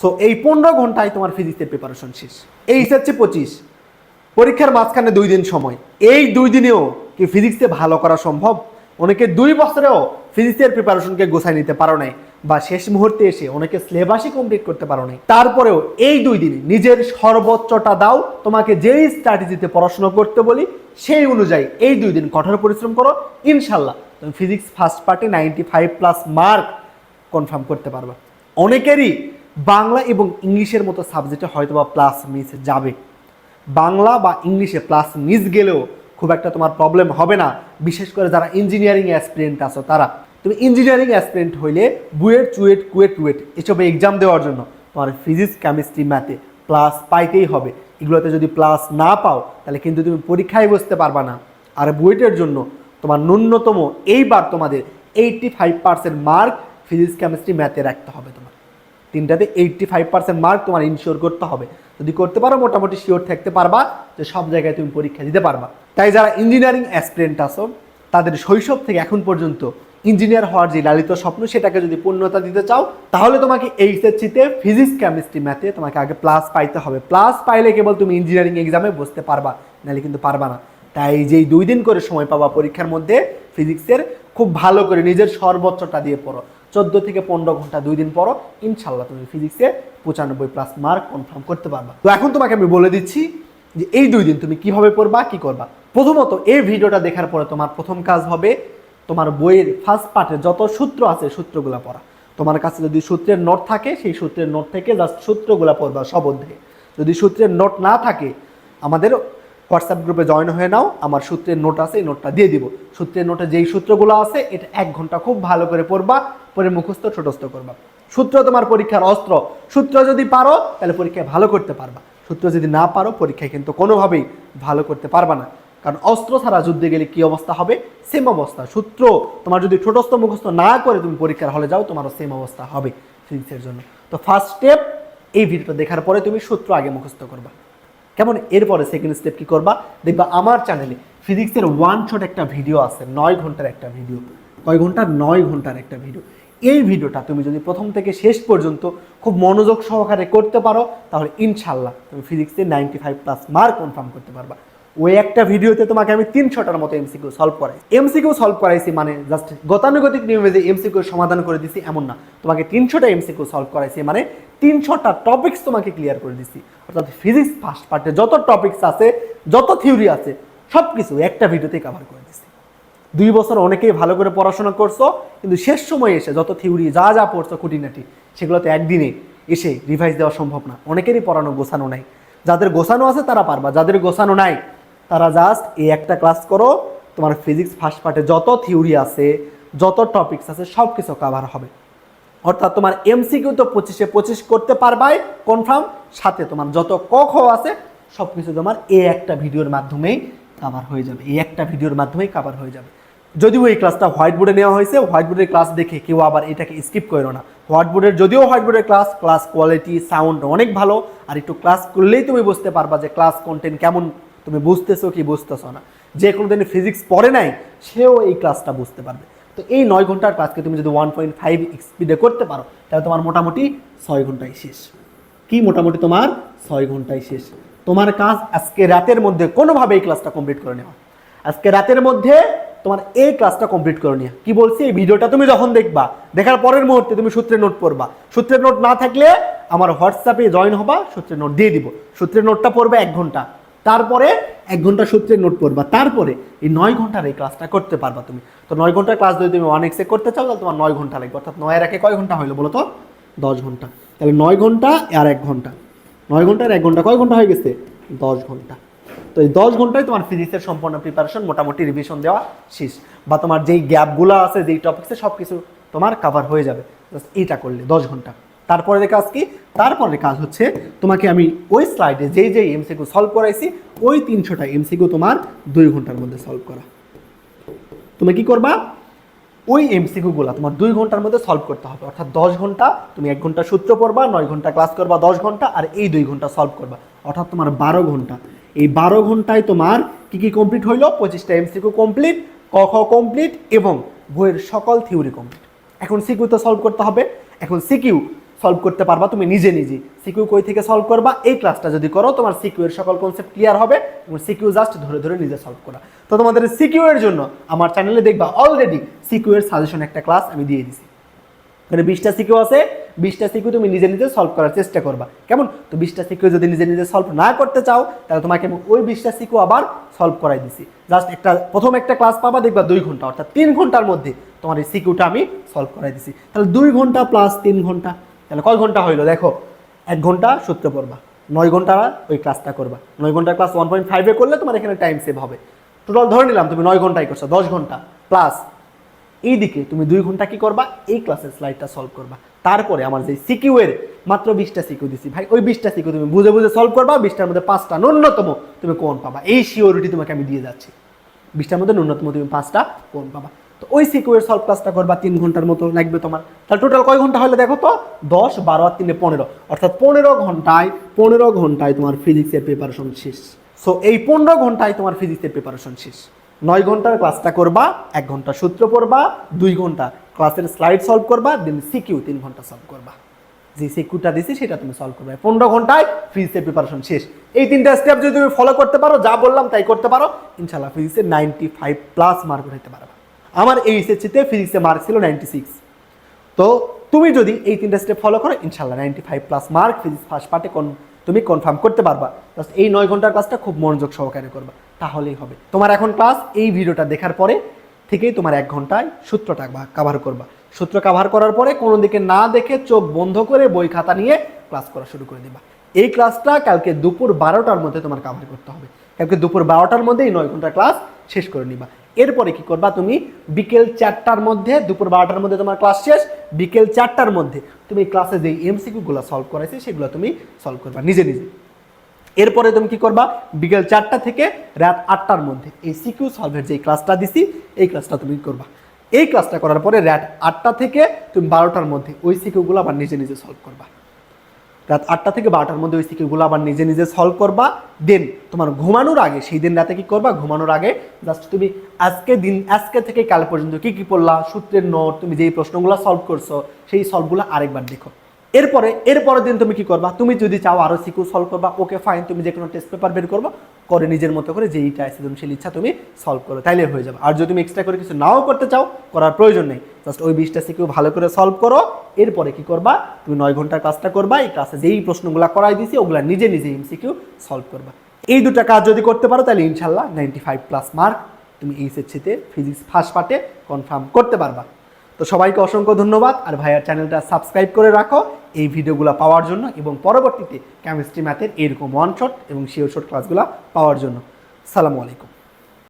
So এই পনেরো ঘন্টায় তোমার ফিজিক্সের প্রিপারেশন শেষ। এই হচ্ছে পঁচিশ। পরীক্ষার মাঝখানে দুই দিন সময়। এই দুই দিনেও কি ফিজিক্সে ভালো করা সম্ভব? অনেকে দুই বছরেও ফিজিক্সের প্রিপারেশনকে গোছায় নিতে পারো নাই বা শেষ মুহূর্তে এসে অনেকে সিলেবাসই কমপ্লিট করতে পারো নাই। তারপরেও এই দুই দিনে নিজের সর্বোচ্চটা দাও, তোমাকে যেই স্ট্র্যাটেজিতে পড়াশোনা করতে বলি, সেই অনুযায়ী এই দুই দিন কঠোর পরিশ্রম করো। ইনশাল্লাহ, তুমি ফিজিক্স ফার্স্ট পার্টে ninety five plus mark confirm করতে পারবা। অনেকেরই বাংলা এবং ইংলিশের মতো সাবজেক্টে হয়তো বা প্লাস মিস যাবে। বাংলা বা ইংলিশে প্লাস মিস গেলেও খুব একটা তোমার প্রবলেম হবে না। বিশেষ করে যারা ইঞ্জিনিয়ারিং অ্যাসপিরেন্ট আছো তারা। তুমি ইঞ্জিনিয়ারিং অ্যাসপিরেন্ট হইলে বুয়েট, চুয়েট, কুয়েট টুয়েট এসবে এক্সাম দেওয়ার জন্য তোমার ফিজিক্স কেমিস্ট্রি ম্যাথে প্লাস পাইতেই হবে। এগুলোতে যদি প্লাস না পাও, তাহলে কিন্তু তুমি পরীক্ষায় বসতে পারবা না। আর বুয়েটের জন্য তোমার ন্যূনতম এইবার তোমাদের eighty five percent mark physics chemistry ম্যাথে রাখতে হবে তোমার তিনটাতে এইটটি ফাইভ পার্সেন্ট মার্ক তোমার ইনশিওর করতে হবে। যদি করতে পারো, মোটামুটি শিওর থাকতে পারবা যে সব জায়গায় তুমি পরীক্ষা দিতে পারবা। তাই যারা ইঞ্জিনিয়ারিং অ্যাসপিরেন্ট আসো তাদের শৈশব থেকে এখন পর্যন্ত ইঞ্জিনিয়ার হওয়ার যে লালিত স্বপ্ন, সেটাকে যদি পূর্ণতা দিতে চাও, তাহলে তোমাকে এইচএসসিতে ফিজিক্স কেমিস্ট্রি ম্যাথে তোমাকে আগে প্লাস পাইতে হবে। প্লাস পাইলে কেবল তুমি ইঞ্জিনিয়ারিং এক্সামে বসতে পারবা, নাহলে কিন্তু পারবা না। তাই যেই দুই দিন করে সময় পাবা পরীক্ষার মধ্যে ফিজিক্সের খুব ভালো করে নিজের সর্বোচ্চটা দিয়ে পড়ো। চোদ্দ থেকে পনেরো ঘণ্টা দুই দিন পরও ইনশাল্লাহ তুমি ফিজিক্সে পঁচানব্বই প্লাস মার্ক কনফার্ম করতে পারবা। তো এখন তোমাকে আমি বলে দিচ্ছি যে এই দুই দিন তুমি কীভাবে পড়বা, কি করবা? প্রথমত, এই ভিডিওটা দেখার পরে তোমার প্রথম কাজ হবে তোমার বইয়ের ফার্স্ট পার্টে যত সূত্র আছে, সূত্রগুলো পড়া। তোমার কাছে যদি সূত্রের নোট থাকে, সেই সূত্রের নোট থেকে জাস্ট সূত্রগুলো পড়বা সব যদি সূত্রের নোট না থাকে, আমাদের হোয়াটসঅ্যাপ গ্রুপে জয়েন হয়ে নাও, আমার সূত্রের নোট আছে, এই নোটটা দিয়ে দিব। সূত্রের নোটে যেই সূত্রগুলো আছে, এটা এক ঘণ্টা খুব ভালো করে পড়বা, পরে মুখস্থ, ছোটস্থ করবা। সূত্র তোমার পরীক্ষার অস্ত্র। সূত্র যদি পারো, তাহলে পরীক্ষায় ভালো করতে পারবা। সূত্র যদি না পারো, পরীক্ষায় কিন্তু কোনোভাবেই ভালো করতে পারবা না। কারণ অস্ত্র ছাড়া যুদ্ধে গেলে কি অবস্থা হবে? সেম অবস্থা। সূত্র তোমার যদি ছোটস্থ মুখস্থ না করে তুমি পরীক্ষার হলে যাও, তোমারও সেম অবস্থা হবে ফিজিক্সের জন্য। তো ফার্স্ট স্টেপ এই ভিডিওটা দেখার পরে তুমি সূত্র আগে মুখস্থ করবা। কেমন? এরপরে সেকেন্ড স্টেপ কি করবা? দেখবা আমার চ্যানেলে ফিজিক্সের ওয়ান শট একটা ভিডিও আছে, নয় ঘণ্টার একটা ভিডিও কয় ঘণ্টা? নয় ঘণ্টার একটা ভিডিও এই ভিডিওটা তুমি যদি প্রথম থেকে শেষ পর্যন্ত খুব মনোযোগ সহকারে করতে পারো, তাহলে ইনশাল্লাহ তুমি ফিজিক্সে ninety five plus mark confirm করতে পারবা। ওই একটা ভিডিওতে তোমাকে আমি তিনশোটার মতো এমসিকিউ সলভ করাই। এমসিকিউ সলভ করাইছি মানে জাস্ট গতানুগতিক নিয়মে যে এমসিকিউ সমাধান করে দিছি, এমন না। তোমাকে তিনশোটা এমসিকিউ সলভ করাইছি মানে তিনশোটা টপিকস তোমাকে ক্লিয়ার করে দিছি। অর্থাৎ ফিজিক্স ফার্স্ট পার্টে যত টপিকস আছে, যত থিওরি আছে সব কিছু একটা ভিডিওতে কভার করে দিছি। দুই বছর অনেকেই ভালো করে পড়াশোনা করছ, কিন্তু শেষ সময় এসে যত থিওরি যা যা পড়ছো খুঁটিনাটি, সেগুলোতে একদিনে এসে রিভাইজ দেওয়া সম্ভব না। অনেকেরই পড়ানো গোছানো নাই। যাদের গোছানো আছে তারা পারবা, যাদের গোছানো নাই তারা জাস্ট এই একটা ক্লাস করো, তোমার ফিজিক্স ফার্স্ট পার্টে যত থিওরি আছে, যত টপিকস আছে সব কিছু কাভার হবে। অর্থাৎ তোমার এমসিকিউ তো পঁচিশে পঁচিশ করতে পারবাই কনফার্ম সাথে তোমার যত ক, খ আছে সব কিছু তোমার এই একটা ভিডিওর মাধ্যমেই কাভার হয়ে যাবে। এই একটা ভিডিওর মাধ্যমেই কাভার হয়ে যাবে। যদিও এই ক্লাসটা হোয়াইট বোর্ডে নেওয়া হয়েছে হোয়াইট বোর্ডের ক্লাস দেখে কেউ আবার এটাকে স্কিপ করো না। হোয়াইট বোর্ডের যদিও হোয়াইট বোর্ডের ক্লাস ক্লাস কোয়ালিটি সাউন্ড অনেক ভালো, আর একটু ক্লাস করলেই তুমি বুঝতে পারবা যে ক্লাস কন্টেন্ট কেমন তুমি বুঝতেছো কি বুঝতেছো না? যে কোনো দিন ফিজিক্স পড়ে নাই, সেও এই ক্লাসটা বুঝতে পারবে। তো এই নয় ঘণ্টার ক্লাসকে তুমি যদি ওয়ান পয়েন্ট ফাইভ স্পিডে করতে পারো, তাহলে তোমার মোটামুটি ছয় ঘন্টায় শেষ। কি মোটামুটি তোমার? ছয় ঘন্টায় শেষ। তোমার কাজ আজকে রাতের মধ্যে কোনোভাবে এই ক্লাসটা কমপ্লিট করে নেওয়া। আজকে রাতের মধ্যে তোমার এই ক্লাসটা কমপ্লিট করে নিও কি বলছি? এই ভিডিওটা তুমি যখন দেখবা, দেখার পরের মুহূর্তে তুমি সূত্রের নোট পড়বা। সূত্রের নোট না থাকলে আমার হোয়াটসঅ্যাপে জয়েন হবা সূত্রের নোট দিয়ে দিব। সূত্রের নোটটা পড়বে এক ঘণ্টা। তারপরে এক ঘণ্টা সূত্রে নোট পড়বা। তারপরে এই নয় ঘণ্টার এই ক্লাসটা করতে পারবা তুমি। তো নয় ঘণ্টার ক্লাস যদি তুমি ওয়ান এক্সে করতে চাও, তাহলে তোমার নয় ঘণ্টা লাগবে। অর্থাৎ নয়ের একে কয় ঘণ্টা হইল বলো তো দশ ঘণ্টা। তাহলে নয় ঘণ্টা আর এক ঘণ্টা। নয় ঘণ্টা আর এক ঘণ্টা কয় ঘণ্টা হয়ে গেছে? দশ ঘণ্টা। তো এই দশ ঘন্টায় তোমার ফিজিক্সের সম্পূর্ণ প্রিপারেশন মোটামুটি রিভিশন দেওয়া শেষ। বা তোমার যেই গ্যাপগুলো আছে, যেই টপিক্সে সব কিছু তোমার কাভার হয়ে যাবে। জাস্ট এইটা করলে দশ ঘণ্টা। তারপরে কাজ কি? তারপরে কাজ হচ্ছে তোমাকে আমি ওই স্লাইডে যেই যেই এমসিকিউ সলভ করাইছি, ওই তিনশোটা এমসিকিউ তোমার দুই ঘণ্টার মধ্যে সলভ করা। তুমি কি করবা? ওই এমসিকিউগুলো তোমার দুই ঘণ্টার মধ্যে সলভ করতে হবে। অর্থাৎ দশ ঘণ্টা, তুমি এক ঘণ্টা সূত্র পড়বা, নয় ঘণ্টা ক্লাস করবা, দশ ঘণ্টা, আর এই দুই ঘণ্টা সলভ করবা। অর্থাৎ তোমার বারো ঘণ্টা। এই বারো ঘন্টায় তোমার কি কি কমপ্লিট হইল? পঁচিশটা এমসিকিউ কমপ্লিট ক, খ কমপ্লিট এবং বইয়ের সকল থিওরি কমপ্লিট এখন সিকিউ তো সলভ করতে হবে। এখন সিকিউ সলভ করতে পারবা তুমি নিজে নিজে। সিকিউ কই থেকে সলভ করবা? এই ক্লাসটা যদি করো, তোমার সিকিউ এর সকল কনসেপ্ট ক্লিয়ার হবে এবং সিকিউ জাস্ট ধরে ধরে নিজে সলভ করা তো তোমাদের সিকিউ এর জন্য আমার চ্যানেলে দেখবা অলরেডি সিকিউ এর সাজেশন একটা ক্লাস আমি দিয়ে দিছি। মানে বিশটা সিকিউ আছে, বিশটা সিকিউ তুমি নিজে নিজে সলভ করার চেষ্টা করবা। কেমন? তো বিশটা সিকিউ যদি নিজে নিজে সলভ না করতে চাও, তাহলে তোমাকে আমি ওই বিশটা সিকিউ আবার সলভ করাই দিছি। জাস্ট একটা, প্রথম একটা ক্লাস পাবা, দেখবা দুই ঘণ্টা, অর্থাৎ তিন ঘণ্টার মধ্যে তোমার এই সিকিউটা আমি সলভ করাই দিছি। তাহলে দুই ঘণ্টা প্লাস তিন ঘণ্টা তাহলে কয় ঘণ্টা হইল? দেখো, এক ঘণ্টা সূত্র পড়বা, নয় ঘণ্টা ওই ক্লাসটা করবা। নয় ঘণ্টার ক্লাস ওয়ান পয়েন্ট ফাইভে করলে তোমার এখানে টাইম সেভ হবে। টোটাল ধরে নিলাম, তুমি নয় ঘন্টাই করছ, দশ ঘণ্টা। প্লাস এইদিকে তুমি দুই ঘণ্টা কি করবা? এই ক্লাসের স্লাইডটা সলভ করবা। তারপরে আমার যে সিকিউ এর মাত্র বিশটা সিকিউ দিছি। ভাই, ওই বিশটা সিকিউ তুমি বুঝে বুঝে সলভ করবা, বিশটার মধ্যে পাঁচটা ন্যূনতম তুমি কোন পাবা। এই সিওরিটি তোমাকে আমি দিয়ে যাচ্ছি। বিশটার মধ্যে ন্যূনতম তুমি পাঁচটা কোন পাবা। তো ওই সিকিউ এর সলভ ক্লাসটা করবা তিন ঘণ্টার মতো লাগবে তোমার। তাহলে টোটাল কয় ঘণ্টা হলে দেখো তো? দশ, বারো আর তিনে পনেরো। অর্থাৎ পনেরো ঘন্টায় পনেরো ঘন্টায় তোমার ফিজিক্সের প্রিপারেশন শেষ। সো এই পনেরো ঘন্টায় তোমার ফিজিক্সের প্রিপারেশন শেষ। নয় ঘণ্টার ক্লাসটা করবা, এক ঘণ্টা সূত্র পড়বা, দুই ঘণ্টা ক্লাসের স্লাইড সলভ করবা দেন সিকিউ তিন ঘণ্টা সলভ করবা। যে সিকিউটা দিছি, সেটা তুমি সলভ করবে। পনেরো ঘন্টায় ফিজিক্সের প্রিপারেশন শেষ। এই তিনটা স্টেপ যদি তুমি ফলো করতে পারো, যা বললাম তাই করতে পারো। ইনশাল্লাহ ফিজিক্সের নাইনটি ফাইভ প্লাস মার্ক উঠাইতে পারবা। আমার এই এসএসসিতে ফিজিক্সে মার্ক ছিল নাইনটি সিক্স তো তুমি যদি এই তিনটা স্টেপ ফলো করো, ইনশাল্লাহ ninety five plus mark physics first পার্টে কোন তুমি কনফার্ম করতে পারবা। জাস্ট এই নয় ঘণ্টার ক্লাসটা খুব মনোযোগ সহকারে করবা। তাহলেই হবে। তোমার এখন ক্লাস এই ভিডিওটা দেখার পরে থেকেই তোমার এক ঘন্টায় সূত্রটা কাভার করবা। সূত্র কাভার করার পরে কোনো দিকে না দেখে চোখ বন্ধ করে বই খাতা নিয়ে ক্লাস করা শুরু করে দিবা। এই ক্লাসটা কালকে দুপুর বারোটার মধ্যে তোমার কাভার করতে হবে। কালকে দুপুর বারোটার মধ্যে এই নয় ঘণ্টার ক্লাস শেষ করে নিবা। এরপরে কি করবা তুমি? বিকেল চারটার মধ্যে, দুপুর বারোটার মধ্যে তোমার ক্লাস শেষ, বিকেল চারটার মধ্যে তুমি ক্লাসে যে এমসিকিউগুলো সলভ করাইছে, সেগুলো তুমি সলভ করবা নিজে নিজে। এরপরে তুমি কি করবা? বিকেল চারটা থেকে রাত আটটার মধ্যে এই সিকিউ সলভের যে ক্লাসটা দিছি, এই ক্লাসটা তুমি করবা। এই ক্লাসটা করার পরে রাত আটটা থেকে তুমি বারোটার মধ্যে ওই সিকিউগুলো আবার নিজে নিজে সলভ করবা। রাত আটটা থেকে বারোটার মধ্যে ওই সিকিউগুলো আবার নিজে নিজে সলভ করবা। দেন তোমার ঘুমানোর আগে, সেই দিন রাতে কি করবা? ঘুমানোর আগে জাস্ট তুমি আজকে দিন, আজকে থেকে কাল পর্যন্ত কি কি পড়লা? সূত্রের নোট, তুমি যেই প্রশ্নগুলো সলভ করছ, সেই সলভগুলো আরেকবার দেখো। এরপরে, এরপরের দিন তুমি কি করবা? তুমি যদি চাও আরও সিকিউ সলভ করবা ওকে ফাইন তুমি যে কোনো টেস্ট পেপার বের করবা। করে নিজের মতো করে যে যেইটা সৃজনশীল ইচ্ছা তুমি সলভ করো, তাইলে হয়ে যাবে। আর যদি তুমি এক্সট্রা করে কিছু নাও করতে চাও, করার প্রয়োজন নেই। জাস্ট ওই বিশটা সিকিউ ভালো করে সলভ করো, এরপরে কি করবা? তুমি নয় ঘণ্টার ক্লাসটা করবা, এই ক্লাসে যেই প্রশ্নগুলো করাই দিছি, ওগুলা নিজে নিজে এমসিকিউ সলভ করবা। এই দুটা কাজ যদি করতে পারো তাহলে ইনশাল্লাহ নাইনটি ফাইভ প্লাস মার্ক তুমি এইচএসসিতে ফিজিক্স ফার্স্ট পার্টে কনফার্ম করতে পারবা। তো সবাইকে অসংখ্য ধন্যবাদ। আর ভাইয়ার চ্যানেলটা সাবস্ক্রাইব করে রাখো। এই ভিডিওগুলো পাওয়ার জন্য এবং পরবর্তীতে কেমিস্ট্রি ম্যাথের এরকম ওয়ান শট এবং শিওর শট ক্লাসগুলো পাওয়ার জন্য। সালামু আলাইকুম।